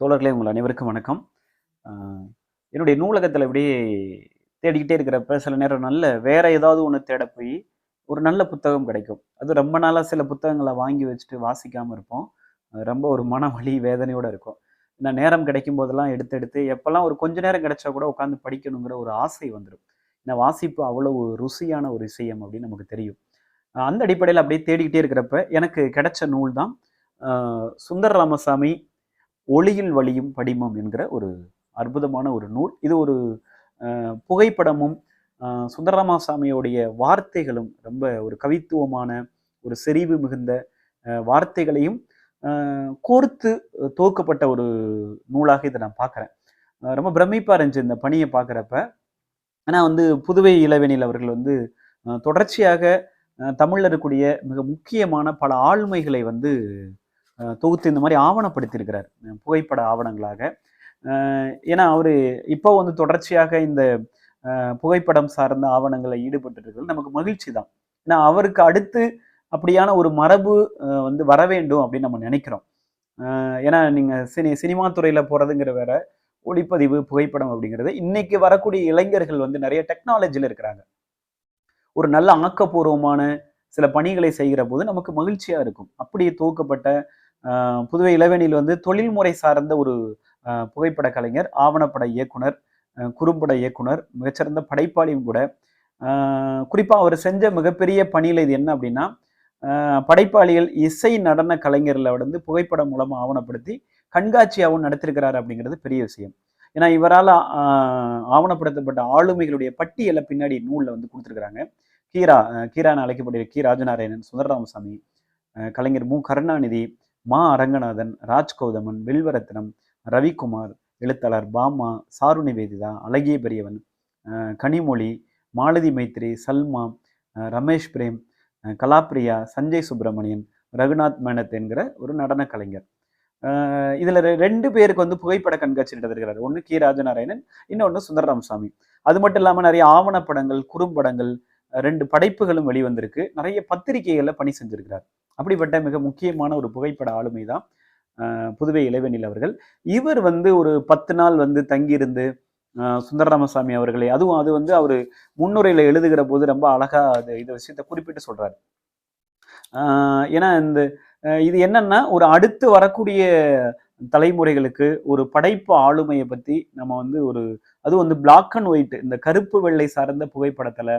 தோழர்களே உங்கள் அனைவருக்கும் வணக்கம். என்னுடைய நூலகத்தில் அப்படியே தேடிக்கிட்டே இருக்கிறப்ப சில நேரம் நல்ல வேற ஏதாவது ஒன்று தேட போய் ஒரு நல்ல புத்தகம் கிடைக்கும். அது ரொம்ப நாளாக சில புத்தகங்களை வாங்கி வச்சுட்டு வாசிக்காமல் இருப்போம். ரொம்ப ஒரு மன வலி வேதனையோடு இருக்கும். நான் நேரம் கிடைக்கும் போதெல்லாம் எடுத்து எடுத்து எப்போல்லாம் ஒரு கொஞ்ச நேரம் கிடைச்சா கூட உட்காந்து படிக்கணுங்கிற ஒரு ஆசை வந்துடும் இந்த வாசிப்பு அவ்வளவு ருசியான ஒரு விஷயம் அப்படின்னு நமக்கு தெரியும். அந்த அடிப்படையில் அப்படியே தேடிக்கிட்டே இருக்கிறப்ப எனக்கு கிடைச்ச நூல் தான் சுந்தர ராமசாமி ஒளியில் வழியும் படிமம் என்கிற ஒரு அற்புதமான ஒரு நூல். இது ஒரு புகைப்படமும் சுந்தரராமசாமியோடைய வார்த்தைகளும் ரொம்ப ஒரு கவித்துவமான ஒரு செறிவு மிகுந்த வார்த்தைகளையும் கோர்த்து துவக்கப்பட்ட ஒரு நூலாக இதை நான் பார்க்குறேன். ரொம்ப பிரமிப்பாக இருந்துச்சு இந்த பணியை பார்க்குறப்ப. ஆனால் வந்து புதுவை இளவேனில் அவர்கள் வந்து தொடர்ச்சியாக தமிழில் இருக்கக்கூடிய மிக முக்கியமான பல ஆளுமைகளை வந்து தொகுத்து இந்த மாதிரி ஆவணப்படுத்தியிருக்கிறார். புகைப்பட ஆவணங்களாக. ஏன்னா அவர் இப்போ வந்து தொடர்ச்சியாக இந்த புகைப்படம் சார்ந்த ஆவணங்களை ஈடுபட்டு இருக்கிறது நமக்கு மகிழ்ச்சி தான். ஏன்னா அவருக்கு அடுத்து அப்படியான ஒரு மரபு வந்து வர வேண்டும் அப்படின்னு நம்ம நினைக்கிறோம். ஏன்னா நீங்கள் சினி சினிமா துறையில் போகிறதுங்கிற வேற ஒளிப்பதிவு புகைப்படம் அப்படிங்கிறது இன்னைக்கு வரக்கூடிய இளைஞர்கள் வந்து நிறைய டெக்னாலஜியில் இருக்கிறாங்க. ஒரு நல்ல ஆக்கப்பூர்வமான சில பணிகளை செய்கிற போது நமக்கு மகிழ்ச்சியாக இருக்கும். அப்படி துவக்கப்பட்ட புதுவை இளவேனில் வந்து தொழில்முறை சார்ந்த ஒரு புகைப்பட கலைஞர் ஆவணப்பட இயக்குனர் குறும்பட இயக்குனர் மிகச்சிறந்த படைப்பாளியும் கூட. குறிப்பாக அவர் செஞ்ச மிகப்பெரிய பணியில் இது என்ன அப்படின்னா படைப்பாளிகள் இசை நடன கலைஞர்களை வந்து புகைப்படம் மூலமாக ஆவணப்படுத்தி கண்காட்சியாகவும் நடத்திருக்கிறார் அப்படிங்கிறது பெரிய விஷயம். ஏன்னா இவரால் ஆவணப்படுத்தப்பட்ட ஆளுமைகளுடைய பட்டியலை பின்னாடி நூலில் வந்து கொடுத்துருக்குறாங்க. கீரா அஹ் கீரான்னு அழைக்கப்படுகிற கி ராஜநாராயணன் சுந்தரராமசாமி கலைஞர் மு. கருணாநிதி மா அரங்கநாதன் ராஜ் கௌதமன் வில்வரத்னம் ரவிக்குமார் எழுத்தாளர் பாமா சாரு நிவேதிதா அழகிய பெரியவன் கனிமொழி மாலதி மைத்ரி சல்மா ரமேஷ் பிரேம் கலாப்ரியா சஞ்சய் சுப்பிரமணியன் ரகுநாத் மேனத் என்கிற ஒரு நடன கலைஞர். இதில் ரெ- ரெண்டு பேருக்கு வந்து புகைப்பட கண்காட்சி நடத்திருக்கிறார் ஒன்று கி. ராஜநாராயணன் இன்னொன்று சுந்தரராமசாமி. அது மட்டும் இல்லாமல் நிறைய ஆவணப்படங்கள் குறும்படங்கள் ரெண்டு படைப்புகளும் வெளிவந்திருக்கு. நிறைய பத்திரிகைகளில் பணி செஞ்சிருக்கிறார். அப்படிப்பட்ட மிக முக்கியமான ஒரு புகைப்பட ஆளுமை தான் புதுவை இளைவனில் அவர்கள். இவர் வந்து ஒரு பத்து நாள் வந்து தங்கியிருந்து சுந்தரராமசாமி அவர்களை அதுவும் அது வந்து அவர் முன்னுரையில் எழுதுகிற போது ரொம்ப அழகா அது இந்த விஷயத்தை குறிப்பிட்டு சொல்றாரு. ஏன்னா இந்த இது என்னன்னா ஒரு அடுத்து வரக்கூடிய தலைமுறைகளுக்கு ஒரு படைப்பு ஆளுமையை பத்தி நம்ம வந்து ஒரு அது வந்து பிளாக் அண்ட் ஒயிட் இந்த கருப்பு வெள்ளை சார்ந்த புகைப்படத்துல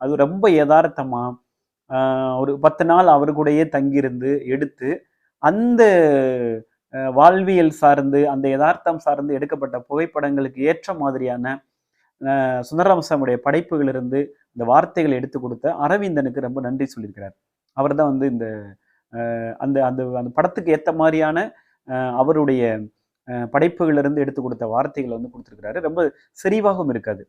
அது ரொம்ப யதார்த்தமா ஒரு பத்து நாள் அவர் கூடயே தங்கியிருந்து எடுத்து அந்த வாழ்வியல் சார்ந்து அந்த யதார்த்தம் சார்ந்து எடுக்கப்பட்ட புகைப்படங்களுக்கு ஏற்ற மாதிரியான சுந்தரராமசாமியுடைய படைப்புகளிலிருந்து இந்த வார்த்தைகளை எடுத்து கொடுத்த அரவிந்தனுக்கு ரொம்ப நன்றி சொல்லியிருக்கிறார். அவர் தான் வந்து இந்த அந்த அந்த அந்த படத்துக்கு ஏற்ற மாதிரியான அவருடைய படைப்புகளிலிருந்து எடுத்து கொடுத்த வார்த்தைகளை வந்து கொடுத்துருக்கிறாரு. ரொம்ப செறிவாகவும் இருக்காது.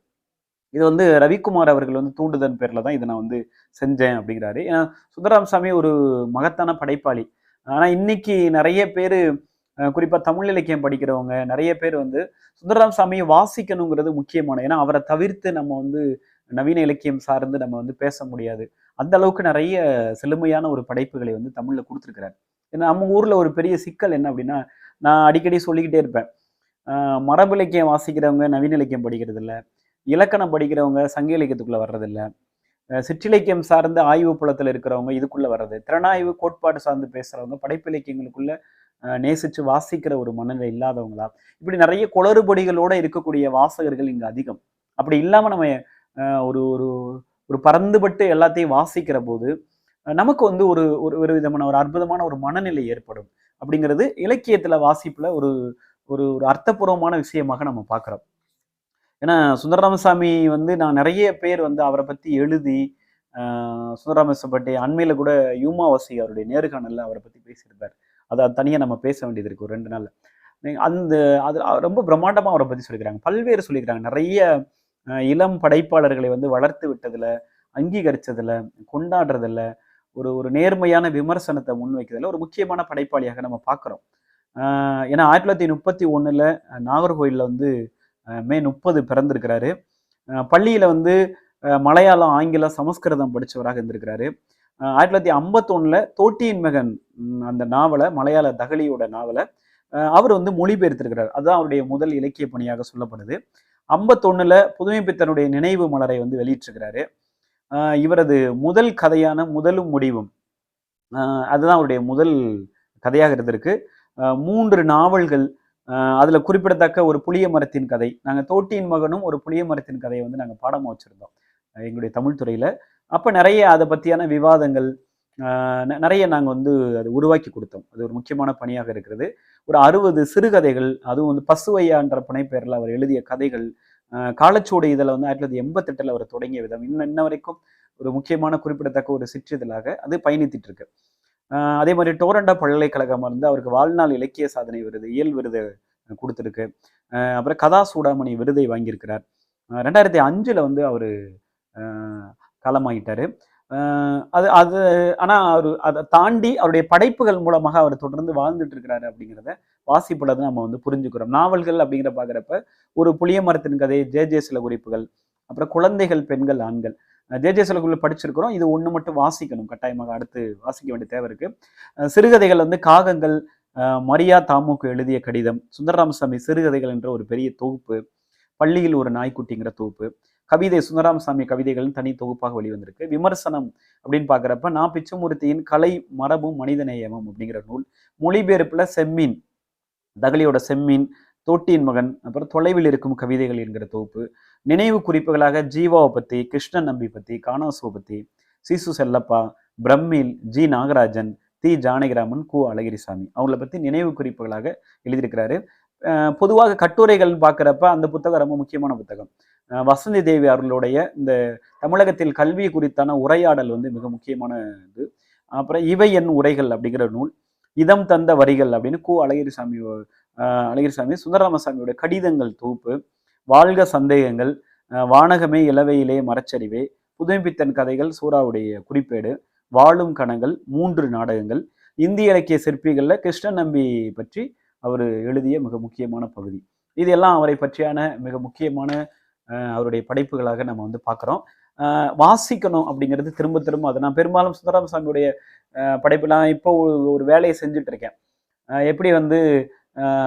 இது வந்து ரவிக்குமார் அவர்கள் வந்து தூண்டுதன் பேரில் தான் இதை நான் வந்து செஞ்சேன் அப்படிங்கிறாரு. ஏன்னா சுந்தரராமசாமி ஒரு மகத்தான படைப்பாளி. ஆனால் இன்னைக்கு நிறைய பேர் குறிப்பாக தமிழ் இலக்கியம் படிக்கிறவங்க நிறைய பேர் வந்து சுந்தரராம் சாமியை வாசிக்கணுங்கிறது முக்கியமான. ஏன்னா அவரை தவிர்த்து நம்ம வந்து நவீன இலக்கியம் சார்ந்து நம்ம வந்து பேச முடியாது. அந்த அளவுக்கு நிறைய செழுமையான ஒரு படைப்புகளை வந்து தமிழில் கொடுத்துருக்கிறார். ஏன்னா நம்ம ஊரில் ஒரு பெரிய சிக்கல் என்ன அப்படின்னா நான் அடிக்கடி சொல்லிக்கிட்டே இருப்பேன். மரபு இலக்கியம் வாசிக்கிறவங்க நவீன இலக்கியம் படிக்கிறது இல்லை இலக்கணம் படிக்கிறவங்க சங்க இலக்கியத்துக்குள்ள வர்றதில்ல. சிற்றிலக்கியம் சார்ந்த ஆய்வு புலத்தில் இருக்கிறவங்க இதுக்குள்ளே வர்றது. திறனாய்வு கோட்பாடு சார்ந்து பேசுகிறவங்க படைப்பிலக்கியங்களுக்குள்ள நேசித்து வாசிக்கிற ஒரு மனநிலை இல்லாதவங்களா? இப்படி நிறைய குளறுபடிகளோட இருக்கக்கூடிய வாசகர்கள் இங்கே அதிகம். அப்படி இல்லாமல் நம்ம ஒரு ஒரு ஒரு பறந்துபட்டு எல்லாத்தையும் வாசிக்கிற போது நமக்கு வந்து ஒரு ஒரு ஒரு விதமான ஒரு அற்புதமான ஒரு மனநிலை ஏற்படும். அப்படிங்கிறது இலக்கியத்தில் வாசிப்பில் ஒரு ஒரு ஒரு அர்த்தபூர்வமான விஷயமாக நம்ம பார்க்குறோம் ஏன்னா சுந்தரராமசாமி வந்து நான் நிறைய பேர் வந்து அவரை பற்றி எழுதி சுந்தரராமசப்பட்டி அண்மையில் கூட யூமாவாசி அவருடைய நேர்காணலில் அவரை பற்றி பேசியிருப்பார். அதை தனியாக நம்ம பேச வேண்டியது இருக்கு ஒரு ரெண்டு நாளில். அந்த அது ரொம்ப பிரம்மாண்டமாக அவரை பற்றி சொல்லிக்கிறாங்க. பல்வேறு சொல்லிக்கிறாங்க. நிறைய இளம் படைப்பாளர்களை வந்து வளர்த்து விட்டதில் அங்கீகரித்ததில் கொண்டாடுறதில் ஒரு ஒரு நேர்மையான விமர்சனத்தை முன்வைக்கிறதுல ஒரு முக்கியமான படைப்பாளியாக நம்ம பார்க்குறோம். ஏன்னா ஆயிரத்தி தொள்ளாயிரத்தி முப்பத்தி ஒன்றில் நாகர்கோயிலில் வந்து மே முப்பது பிறந்திருக்கிறாரு. பள்ளியில் வந்து மலையாளம் ஆங்கிலம் சமஸ்கிருதம் படித்தவராக இருந்திருக்கிறாரு. ஆயிரத்தி தொள்ளாயிரத்தி ஐம்பத்தொன்னுல தோட்டியின் மகன் அந்த நாவலை மலையாள தகலியோட நாவலை அவர் வந்து மொழிபெயர்த்திருக்கிறார். அதுதான் அவருடைய முதல் இலக்கிய பணியாக சொல்லப்படுது. ஐம்பத்தொன்னுல புதுமை பித்தனுடைய நினைவு மலரை வந்து வெளியிட்டிருக்கிறாரு. இவரது முதல் கதையான முதலும் முடிவும் அதுதான் அவருடைய முதல் கதையாக இருந்திருக்கு. மூன்று நாவல்கள் அதில் குறிப்பிடத்தக்க ஒரு புளிய மரத்தின் கதை. நாங்கள் தோட்டியின் மகனும் ஒரு புளிய மரத்தின் கதையை வந்து நாங்கள் பாடமாக வச்சுருந்தோம். எங்களுடைய தமிழ் துறையில். அப்போ நிறைய அதை பற்றியான விவாதங்கள் ந- நிறைய நாங்கள் வந்து அதை உருவாக்கி கொடுத்தோம். அது ஒரு முக்கியமான பணியாக இருக்கிறது. ஒரு அறுபது சிறுகதைகள் அதுவும் வந்து பசுவையான்ற புனைப்பெயரில் அவர் எழுதிய கதைகள் காலச்சூடு இதில் வந்து ஆயிரத்தி தொள்ளாயிரத்தி எண்பத்தெட்டில் அவர் தொடங்கிய விதம். இன்ன இன்ன வரைக்கும் ஒரு முக்கியமான குறிப்பிடத்தக்க ஒரு சிற்றிதழாக அது பயணித்திட்டு இருக்கு. அதே மாதிரி டோரண்டா பல்கலைக்கழகம் வந்து அவருக்கு வாழ்நாள் இலக்கிய சாதனை விருது இயல் விருது கொடுத்துருக்கு. அப்புறம் கதா சூடாமணி விருதை வாங்கியிருக்கிறார். ரெண்டாயிரத்தி அஞ்சில் வந்து அவர் காலமாகிட்டாரு அது அது ஆனால் அவர் அதை தாண்டி அவருடைய படைப்புகள் மூலமாக அவர் தொடர்ந்து வாழ்ந்துட்டு இருக்கிறாரு அப்படிங்கிறத வாசிப்புல நம்ம வந்து புரிஞ்சுக்கிறோம். நாவல்கள் அப்படிங்கிற பார்க்குறப்ப ஒரு புளிய மரத்தின் கதை ஜே ஜே சில குறிப்புகள் அப்புறம் குழந்தைகள் பெண்கள் ஆண்கள். ஜே படிச்சிருக்கிறோம். இது ஒன்று மட்டும் வாசிக்கணும். கட்டாயமாக அடுத்து வாசிக்க வேண்டிய தேவை இருக்கு. சிறுகதைகள் வந்து காகங்கள் மரியா தாமுக்கு எழுதிய கடிதம் சுந்தரராமசாமி சிறுகதைகள் என்ற ஒரு பெரிய தொகுப்பு பள்ளியில் ஒரு நாய்க்குட்டிங்கிற தொகுப்பு கவிதை சுந்தரராமசாமி கவிதைகள் தனி தொகுப்பாக வெளிவந்திருக்கு. விமர்சனம் அப்படின்னு பார்க்குறப்ப நான் பிச்சமூர்த்தியின் கலை மரபும் மனிதநேயமும் அப்படிங்கிற நூல் மொழிபெயர்ப்புல செம்மீன் தகலியோட செம்மீன் தோட்டியின் மகன் அப்புறம் தொலைவில் இருக்கும் கவிதைகள் என்கிற தொகுப்பு நினைவு குறிப்புகளாக ஜீவாவை பத்தி கிருஷ்ணன் நம்பி பத்தி காணாசுவை பத்தி சிசு செல்லப்பா பிரம்மில் ஜி நாகராஜன் தி ஜானகிராமன் கு அழகிரிசாமி அவங்கள பத்தி நினைவு குறிப்புகளாக எழுதியிருக்கிறாரு. பொதுவாக கட்டுரைகள் பார்க்குறப்ப அந்த புத்தகம் ரொம்ப முக்கியமான புத்தகம். வசந்தி தேவி அவர்களுடைய இந்த தமிழகத்தில் கல்வி குறித்தான உரையாடல் வந்து மிக முக்கியமான இது. அப்புறம் இவை என் உரைகள் அப்படிங்கிற நூல் இதம் தந்த வரிகள் அப்படின்னு கு அழகிரிசாமி அழகிரிசாமி சுந்தரராமசாமியோட கடிதங்கள் தொகுப்பு வாழ்க சந்தேகங்கள் வானகமே இளவையிலே மரச்சரிவே புதுமைப்பித்தன் கதைகள் சூறாவுடைய குறிப்பேடு வாழும் கணங்கள் மூன்று நாடகங்கள் இந்திய இலக்கிய சிற்பிகளில் கிருஷ்ணன் நம்பி பற்றி அவர் எழுதிய மிக முக்கியமான பகுதி. இது எல்லாம் அவரை பற்றியான மிக முக்கியமான அவருடைய படைப்புகளாக நம்ம வந்து பார்க்குறோம். வாசிக்கணும் அப்படிங்கிறது திரும்ப திரும்ப அது. நான் பெரும்பாலும் சுந்தரராமசாமியுடைய அஹ், படைப்புலாம் இப்போ ஒரு- ஒரு வேலையை செஞ்சுட்டு இருக்கேன். எப்படி வந்து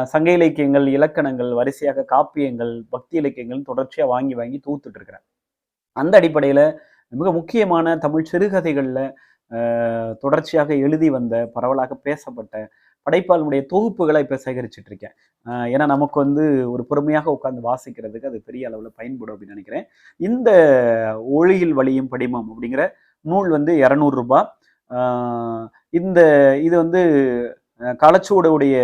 சங்க இலக்கியங்கள் இலக்கணங்கள் வரிசையாக காப்பியங்கள் பக்தி இலக்கியங்கள் தொடர்ச்சியாக வாங்கி வாங்கி தூத்துட்டு இருக்கிறேன். அந்த அடிப்படையில் மிக முக்கியமான தமிழ் சிறுகதைகளில் தொடர்ச்சியாக எழுதி வந்த பரவலாக பேசப்பட்ட படைப்பாளனுடைய தொகுப்புகளை இப்போ சேகரிச்சுட்டு இருக்கேன். ஏன்னா நமக்கு வந்து ஒரு பொறுமையாக உட்காந்து வாசிக்கிறதுக்கு அது பெரிய அளவில் பயன்படும் அப்படின்னு நினைக்கிறேன். இந்த ஒளியில் வழியும் படிமம் அப்படிங்கிற நூல் வந்து இரநூறு ரூபாய். இந்த இது வந்து அஹ் களச்சுவடுடைய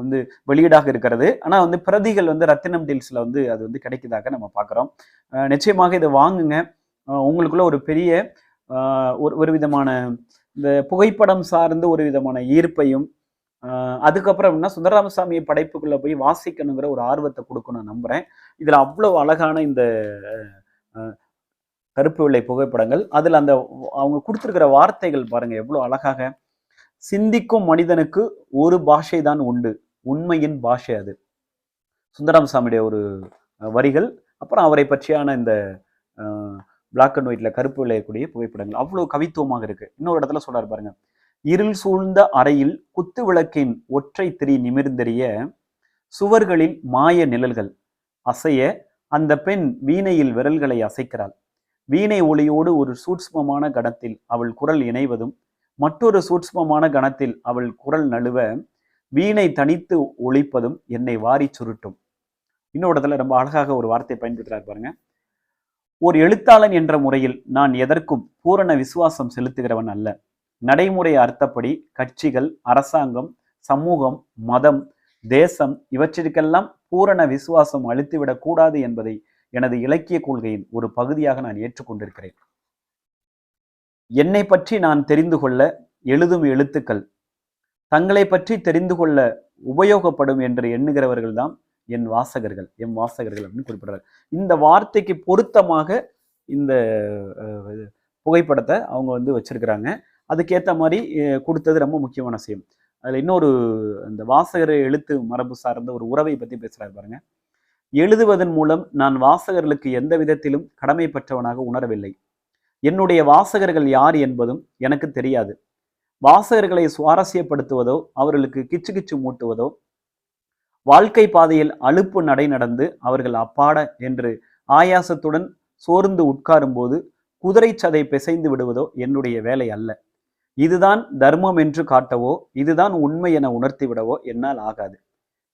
வந்து வெளியீடாக இருக்கிறது. ஆனால் வந்து பிரதிகள் வந்து ரத்தினம் டீல்ஸில் வந்து அது வந்து கிடைக்குதாக நம்ம பார்க்குறோம். நிச்சயமாக இதை வாங்குங்க. உங்களுக்குள்ள ஒரு பெரிய ஒரு ஒரு விதமான இந்த புகைப்படம் சார்ந்த ஒரு விதமான ஈர்ப்பையும் அதுக்கப்புறம் என்ன சுந்தரராமசாமி படைப்புக்குள்ள போய் வாசிக்கணுங்கிற ஒரு ஆர்வத்தை கொடுக்கும் நான் நம்புறேன். இதுல அவ்வளவு அழகான இந்த கருப்பு வெள்ளை புகைப்படங்கள் அதில் அந்த அவங்க கொடுத்துருக்கிற வார்த்தைகள் பாருங்க எவ்வளோ அழகாக சிந்திக்கும் மனிதனுக்கு ஒரு பாஷை தான் உண்டு. உண்மையின் பாஷை அது. சுந்தரம் சாமியுடைய ஒரு வரிகள் அப்புறம் அவரை பற்றியான இந்த பிளாக் அண்ட் ஒயிட்ல கருப்பு விளையக்கூடிய புகைப்படங்கள். அவ்வளோ கவித்துவமாக இருக்கு. இன்னொரு இடத்துல சொல்றாரு பாருங்க. இருள் சூழ்ந்த அறையில் குத்து விளக்கின் ஒற்றை திரி நிமிர்ந்தெறிய சுவர்களில் மாய நிழல்கள். அசைய அந்த பெண் வீணையில் விரல்களை அசைக்கிறாள். வீணை ஒளியோடு ஒரு சூட்சுமமான கணத்தில் அவள் குரல் இணைவதும் மற்றொரு சூட்சுமமான கணத்தில் அவள் குரல் நழுவ வீணை தனித்து ஒழிப்பதும் என்னை வாரிச் சுருட்டும். இன்னொரு இடத்துல ரொம்ப அழகாக ஒரு வார்த்தை பயன்படுத்துறாரு பாருங்க. ஒரு எழுத்தாளன் என்ற முறையில் நான் எதற்கும் பூரண விசுவாசம் செலுத்துகிறவன் அல்ல. நடைமுறை அர்த்தப்படி கட்சிகள் அரசாங்கம் சமூகம் மதம் தேசம் இவற்றிற்கெல்லாம் பூரண விசுவாசம் அளித்துவிடக் கூடாது என்பதை எனது இலக்கிய கொள்கையின் ஒரு பகுதியாக நான் ஏற்றுக்கொண்டிருக்கிறேன். என்னை பற்றி நான் தெரிந்து கொள்ள எழுதும் எழுத்துக்கள். தங்களை பற்றி தெரிந்து கொள்ள உபயோகப்படும் என்று எண்ணுகிறவர்கள் தான் என் வாசகர்கள் எம் வாசகர்கள் அப்படின்னு குறிப்பிடுறாரு. இந்த வார்த்தைக்கு பொருத்தமாக இந்த புகைப்படத்தை அவங்க வந்து வச்சிருக்கிறாங்க. அதுக்கேற்ற மாதிரி கொடுத்தது ரொம்ப முக்கியமான விஷயம். அதில் இன்னொரு இந்த வாசகர் எழுத்து மரபு சார்ந்த ஒரு உறவை பற்றி பேசுகிறாரு பாருங்க. எழுதுவதன் மூலம் நான் வாசகர்களுக்கு எந்த விதத்திலும் கடமைப்பட்டவனாக உணரவில்லை. என்னுடைய வாசகர்கள் யார் என்பதும் எனக்கு தெரியாது. வாசகர்களை சுவாரஸ்யப்படுத்துவதோ அவர்களுக்கு கிச்சு கிச்சு மூட்டுவதோ வாழ்க்கை பாதையில் அலுப்பு நடை நடந்து அவர்கள் அப்பாட என்று ஆயாசத்துடன் சோர்ந்து உட்காரும்போது குதிரை சதை பிசைந்து விடுவதோ என்னுடைய வேலை அல்ல. இதுதான் தர்மம் என்று காட்டவோ இதுதான் உண்மை என உணர்த்தி விடவோ என்னால் ஆகாது.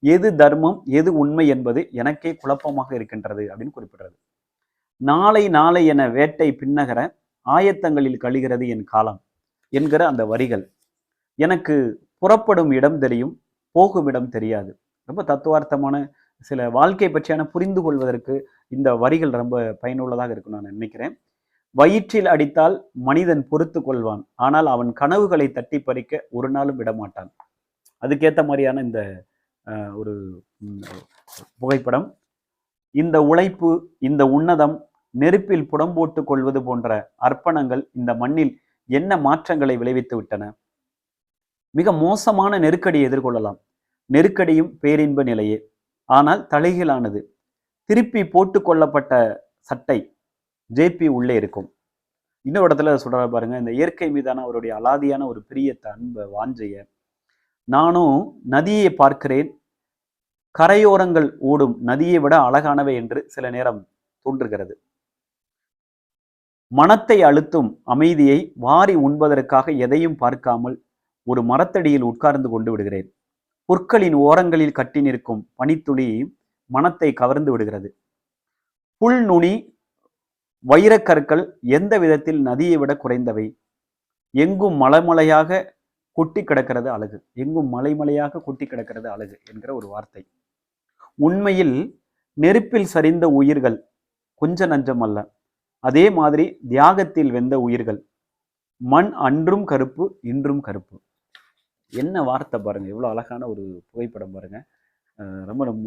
எது தர்மம் எது உண்மை என்பது எனக்கே குழப்பமாக இருக்கின்றது அப்படின்னு குறிப்பிடுறது. நாளை நாளை என வேட்டை பின்னகர ஆயத்தங்களில் கழிகிறது என் காலம் என்கிற அந்த வரிகள். எனக்கு புறப்படும் இடம் தெரியும் போகும் இடம் தெரியாது. ரொம்ப தத்துவார்த்தமான சில வாழ்க்கை பற்றியான புரிந்து கொள்வதற்கு இந்த வரிகள் ரொம்ப பயனுள்ளதாக இருக்கும் நான் நினைக்கிறேன். வயிற்றில் அடித்தால் மனிதன் பொறுத்து கொள்வான் ஆனால் அவன் கனவுகளை தட்டி பறிக்க ஒரு நாளும் விடமாட்டான். அதுக்கேற்ற மாதிரியான இந்த ஒரு புகைப்படம். இந்த உழைப்பு இந்த உன்னதம் நெருப்பில் புடம்போட்டு கொள்வது போன்ற அர்ப்பணங்கள் இந்த மண்ணில் என்ன மாற்றங்களை விளைவித்து விட்டன? மிக மோசமான நெருக்கடியை எதிர்கொள்ளலாம். நெருக்கடியும் பேரின்ப நிலையே. ஆனால் தலைகீழானது. திருப்பி போட்டு கொள்ளப்பட்ட சட்டை ஜேபி உள்ளே இருக்கும். இன்னொரு இடத்துல சொல்ற பாருங்க இந்த இயற்கை மீதான அவருடைய அலாதியான ஒரு பிரியத்தை அன்பை வாஞ்சைய. நானும் நதியை பார்க்கிறேன். கரையோரங்கள் ஓடும். நதியை விட அழகானவை என்று சில நேரம் தோன்றுகிறது. மனத்தை அழுத்தும் அமைதியை வாரி உண்பதற்காக எதையும் பார்க்காமல் ஒரு மரத்தடியில் உட்கார்ந்து கொண்டு விடுகிறேன். புற்களின் ஓரங்களில் கட்டி நிற்கும் பனித்துளி மனத்தை கவர்ந்து விடுகிறது. புல் நுனி வைரக்கற்கள் எந்த விதத்தில் நதியை விட குறைந்தவை? எங்கும் மலைமலையாக கொட்டி கிடக்கிறது அழகு. எங்கும் மலைமலையாக கொட்டி கிடக்கிறது அழகு என்கிற ஒரு வார்த்தை. உண்மையில் நெருப்பில் சரிந்த உயிர்கள் கொஞ்ச நஞ்சம் அல்ல. அதே மாதிரி தியாகத்தில் வெந்த உயிர்கள். மண் அன்றும் கருப்பு இன்றும் கருப்பு. என்ன வார்த்தை பாருங்க எவ்வளோ அழகான ஒரு புகைப்படம் பாருங்க. ரொம்ப ரொம்ப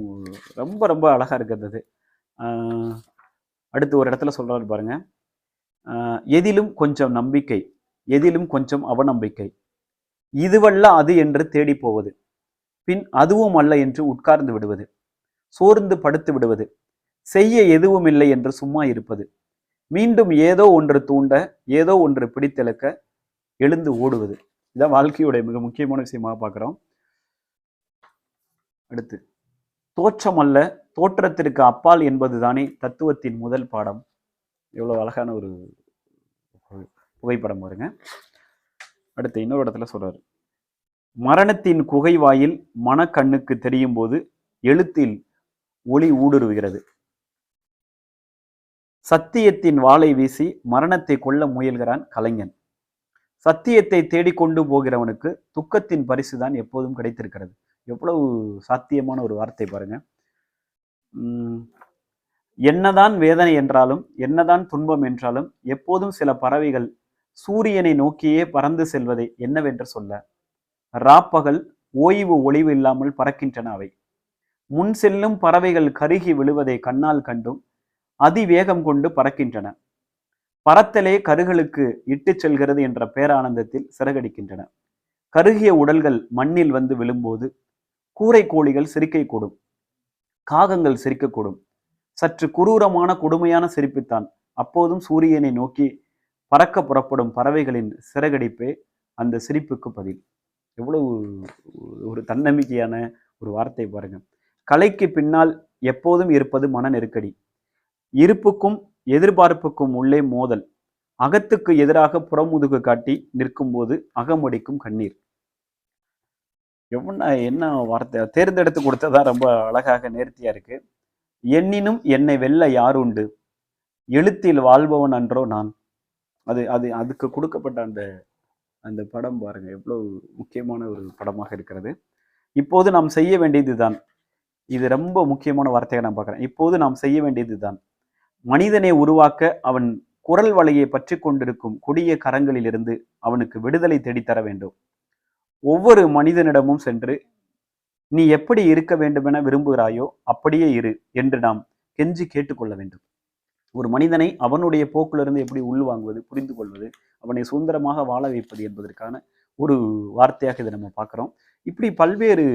ரொம்ப ரொம்ப அழகா இருக்கிறது அது. அடுத்து ஒரு இடத்துல சொல்றாரு பாருங்க. எதிலும் கொஞ்சம் நம்பிக்கை எதிலும் கொஞ்சம் அவநம்பிக்கை. இதுவல்ல அது என்று தேடி போவது பின் அதுவும் அல்ல என்று உட்கார்ந்து விடுவது சோர்ந்து படுத்து விடுவது செய்ய எதுவும் இல்லை என்று சும்மா இருப்பது. மீண்டும் ஏதோ ஒன்று தூண்ட ஏதோ ஒன்று பிடித்தெழுக்க எழுந்து ஓடுவது. இதான் வாழ்க்கையுடைய மிக முக்கியமான விஷயமாக பார்க்குறோம். அடுத்து தோற்றம் அல்ல தோற்றத்திற்கு அப்பால் என்பது தானே தத்துவத்தின் முதல் பாடம். எவ்வளோ அழகான ஒரு புகைப்படம் வருங்க அடுத்து இன்னொரு இடத்துல சொல்கிறார் மரணத்தின் குகை வாயில் மனக்கண்ணுக்கு தெரியும் போது எழுத்தில் ஒளி ஊடுருவுகிறது. சத்தியத்தின் வாளை வீசி மரணத்தை கொல்ல முயல்கிறான் கலைஞன். சத்தியத்தை தேடிக்கொண்டு போகிறவனுக்கு துக்கத்தின் பரிசு தான் எப்போதும் கிடைத்திருக்கிறது. எவ்வளவு சாத்தியமான ஒரு வார்த்தை பாருங்க. என்னதான் வேதனை என்றாலும் என்னதான் துன்பம் என்றாலும் எப்போதும் சில பறவைகள் சூரியனை நோக்கியே பறந்து செல்வதை என்னவென்று சொல்ல ராப்பகல் ஓய்வு ஒளிவு இல்லாமல் பறக்கின்றன அவை. முன் செல்லும் பறவைகள் கருகி விழுவதை கண்ணால் கண்டும் அதிவேகம் கொண்டு பறக்கின்றன. பறத்தலே கருகளுக்கு இட்டுச் செல்கிறது என்ற பேரானந்தத்தில் சிறகடிக்கின்றன. கருகிய உடல்கள் மண்ணில் வந்து விழும்போது கூரை கோழிகள் சிரிக்கை கூடும். காகங்கள் சிரிக்கக்கூடும் சற்று குரூரமான கொடுமையான சிரிப்புத்தான். அப்போதும் சூரியனை நோக்கி பறக்க புறப்படும் பறவைகளின் சிறகடிப்பே அந்த சிரிப்புக்கு பதில். எவ்வளவு ஒரு தன்னம்பிக்கையான ஒரு வார்த்தை பாருங்க. கலைக்கு பின்னால் எப்போதும் இருப்பது மன நெருக்கடி. இருப்புக்கும் எதிர்பார்ப்புக்கும் உள்ளே மோதல். அகத்துக்கு எதிராக புறமுதுகு காட்டி நிற்கும்போது அகமடிக்கும் கண்ணீர். எவ்வளோ என்ன வார்த்தை? தேர்ந்தெடுத்து கொடுத்ததா ரொம்ப அழகாக நேர்த்தியா இருக்கு. எண்ணினும் என்னை வெல்ல யாருண்டு எழுத்தில் வாழ்பவன் அன்றோ நான். அது அது அதுக்கு கொடுக்கப்பட்ட அந்த அந்த படம் பாருங்க. எவ்வளவு முக்கியமான ஒரு படமாக இருக்கிறது. இப்போது நாம் செய்ய வேண்டியது தான் இது ரொம்ப முக்கியமான வார்த்தையை நான் பார்க்குறேன். இப்போது நாம் செய்ய வேண்டியது தான் மனிதனை உருவாக்க அவன் குரல் வலையை பற்றி கொண்டிருக்கும் கொடிய கரங்களிலிருந்து அவனுக்கு விடுதலை தேடித்தர வேண்டும். ஒவ்வொரு மனிதனிடமும் சென்று நீ எப்படி இருக்க வேண்டுமென விரும்புகிறாயோ அப்படியே இரு என்று நாம் கெஞ்சி கேட்டுக்கொள்ள வேண்டும். ஒரு மனிதனை அவனுடைய போக்கிலிருந்து எப்படி உள்வாங்குவது புரிந்து கொள்வது அவனை சுதந்திரமாக வாழ வைப்பது என்பதற்கான ஒரு வார்த்தையாக இதை நம்ம பார்க்குறோம். இப்படி பல்வேறு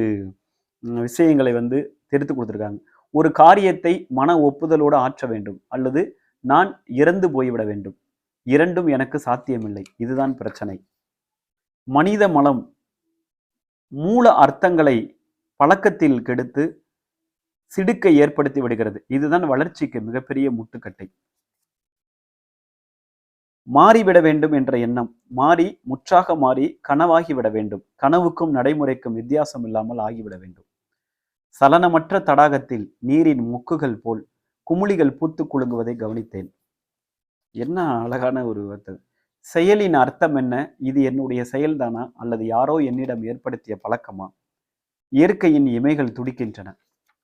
விஷயங்களை வந்து தெரித்து கொடுத்துருக்காங்க. ஒரு காரியத்தை மன ஒப்புதலோடு ஆற்ற வேண்டும் அல்லது நான் இறந்து போய்விட வேண்டும். இரண்டும் எனக்கு சாத்தியமில்லை. இதுதான் பிரச்சனை. மனித மலம் மூல அர்த்தங்களை பழக்கத்தில் கெடுத்து சிடுக்கை ஏற்படுத்தி விடுகிறது. இதுதான் வளர்ச்சிக்கு மிகப்பெரிய முட்டுக்கட்டை. மாறிவிட வேண்டும் என்ற எண்ணம் மாறி முற்றாக மாறி கனவாகி விட வேண்டும். கனவுக்கும் நடைமுறைக்கும் வித்தியாசம் இல்லாமல் ஆகிவிட வேண்டும். சலனமற்ற தடாகத்தில் நீரின் முக்குகள் போல் குமுளிகள் பூத்து குலுங்குவதை கவனித்தேன். என்ன அழகான ஒரு வார்த்தை. செயலின் அர்த்தம் என்ன? இது என்னுடைய செயல்தானா? அல்லது யாரோ என்னிடம் ஏற்படுத்திய பழக்கமா? இயற்கையின் இமைகள் துடிக்கின்றன.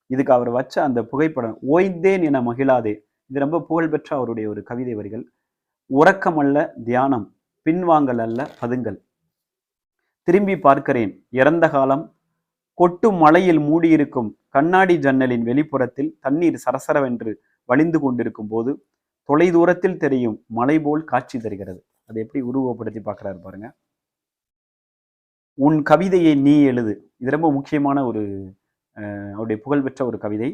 இதுக்கு அவர் வச்ச அந்த புகைப்படம் ஓய்ந்தேன் என மகிழாதே இது ரொம்ப புகழ்பெற்ற அவருடைய ஒரு கவிதை வரிகள். உறக்கம் அல்ல தியானம் பின்வாங்கல் அல்ல பதுங்கல். திரும்பி பார்க்கிறேன் இறந்த காலம் கொட்டும் மலையில் மூடியிருக்கும் கண்ணாடி ஜன்னலின் வெளிப்புறத்தில் தண்ணீர் சரசரவென்று வழிந்து கொண்டிருக்கும் போது தொலை தூரத்தில் தெரியும் மலை போல் காட்சி தருகிறது. அதை எப்படி உருவப்படுத்தி பார்க்குறாரு பாருங்க. உன் கவிதையை நீ எழுது. இது ரொம்ப முக்கியமான ஒரு அவருடைய புகழ்பெற்ற ஒரு கவிதை.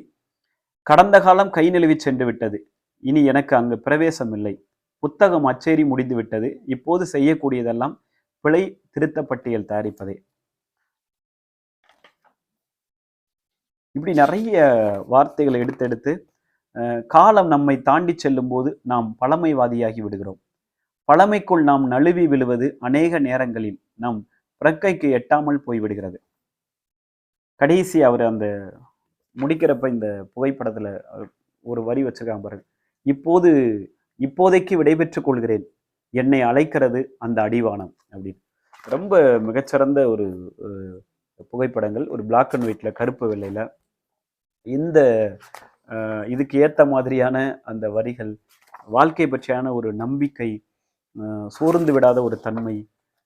கடந்த காலம் கை நழுவி சென்று விட்டது. இனி எனக்கு அங்கு பிரவேசம் இல்லை. புத்தகம் அச்சேரி முடிந்து விட்டது. இப்போது செய்யக்கூடியதெல்லாம் பிழை திருத்த பட்டியல் தயாரிப்பதே. இப்படி நிறைய வார்த்தைகளை எடுத்தெடுத்து காலம் நம்மை தாண்டி செல்லும் போது நாம் பழமைவாதியாகி விடுகிறோம். பழமைக்குள் நாம் நழுவி விழுவது அநேக நேரங்களில் நம் பிரக்கைக்கு எட்டாமல் போய்விடுகிறது. கடைசி அவர் அந்த முடிக்கிறப்ப இந்த புகைப்படத்தில் ஒரு வரி வச்சிருக்காங்க பாருங்க. இப்போது இப்போதைக்கு விடைபெற்றுக் கொள்கிறேன். என்னை அழைக்கிறது அந்த அடிவானம் அப்படின்னு. ரொம்ப மிகச்சிறந்த ஒரு புகைப்படங்கள். ஒரு பிளாக் அண்ட் ஒயிட்ல கருப்பு வெள்ளையில இந்த இதுக்கு ஏற்ற மாதிரியான அந்த வரிகள் வாழ்க்கை பற்றியான ஒரு நம்பிக்கை சோர்ந்து விடாத ஒரு தன்மை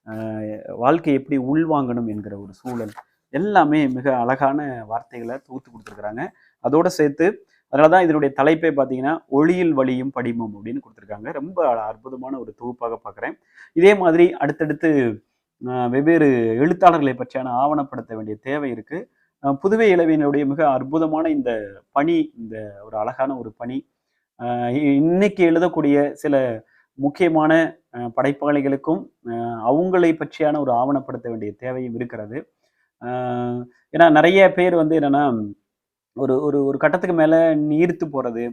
வாழ்க்கை வாழ்க்கையை எப்படி உள்வாங்கணும் என்கிற ஒரு சூழல் எல்லாமே மிக அழகான வார்த்தைகளை தொகுத்து கொடுத்துருக்குறாங்க. அதோட சேர்த்து அதனால தான் இதனுடைய தலைப்பே பார்த்தீங்கன்னா ஒளியில் வழியும் படிமம் அப்படின்னு கொடுத்துருக்காங்க. ரொம்ப அற்புதமான ஒரு தொகுப்பாக பார்க்குறேன். இதே மாதிரி அடுத்தடுத்து வெவ்வேறு எழுத்தாளர்களை பற்றியான ஆவணப்படுத்த வேண்டிய தேவை இருக்குது புதுவை இளவியனுடைய மிக அற்புதமான இந்த பணி இந்த ஒரு அழகான ஒரு பணி. இன்னைக்கு எழுதக்கூடிய சில முக்கியமான படைப்பாளிகளுக்கும் அவங்களை பற்றியான ஒரு ஆவணப்படுத்த வேண்டிய தேவையும் இருக்கிறது. ஏன்னா நிறைய பேர் வந்து என்னன்னா ஒரு ஒரு ஒரு கட்டத்துக்கு மேலே நீர்த்து போகிறது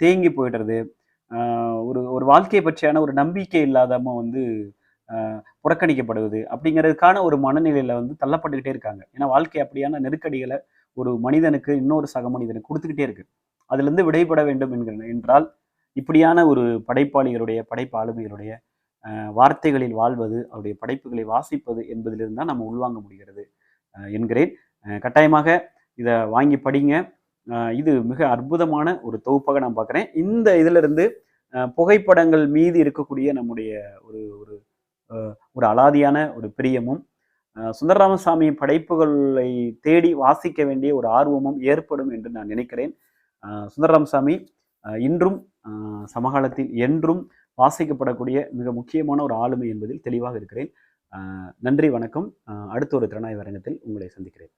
தேங்கி போயிடுறது ஒரு ஒரு வாழ்க்கையை பற்றியான ஒரு நம்பிக்கை இல்லாதம வந்து புறக்கணிக்கப்படுவது அப்படிங்கிறதுக்கான ஒரு மனநிலையில வந்து தள்ளப்பட்டுக்கிட்டே இருக்காங்க. ஏன்னா வாழ்க்கை அப்படியான நெருக்கடிகளை ஒரு மனிதனுக்கு இன்னொரு சக மனிதனுக்கு கொடுத்துக்கிட்டே இருக்கு. அதிலிருந்து விடைபட வேண்டும் என்கிற என்றால் இப்படியான ஒரு படைப்பாளிகளுடைய படைப்பு ஆளுமைகளுடைய வார்த்தைகளில் வாழ்வது அவருடைய படைப்புகளை வாசிப்பது என்பதிலிருந்து தான் நம்ம உள்வாங்க முடிகிறது என்கிறேன். கட்டாயமாக இதை வாங்கி படிங்க. இது மிக அற்புதமான ஒரு தொகுப்பாக நான் பார்க்குறேன். இந்த இதிலிருந்து புகைப்படங்கள் மீது இருக்கக்கூடிய நம்முடைய ஒரு ஒரு ஒரு அலாதியான ஒரு பிரியமும் சுந்தரராமசாமி படைப்புகளை தேடி வாசிக்க வேண்டிய ஒரு ஆர்வமும் ஏற்படும் என்று நான் நினைக்கிறேன். சுந்தரராமசாமி இன்றும் சமகாலத்தில் என்றும் வாசிக்கப்படக்கூடிய மிக முக்கியமான ஒரு ஆளுமை என்பதில் தெளிவாக இருக்கிறேன். நன்றி வணக்கம். அடுத்த ஒரு திறனாய்வு அரங்கத்தில் உங்களை சந்திக்கிறேன்.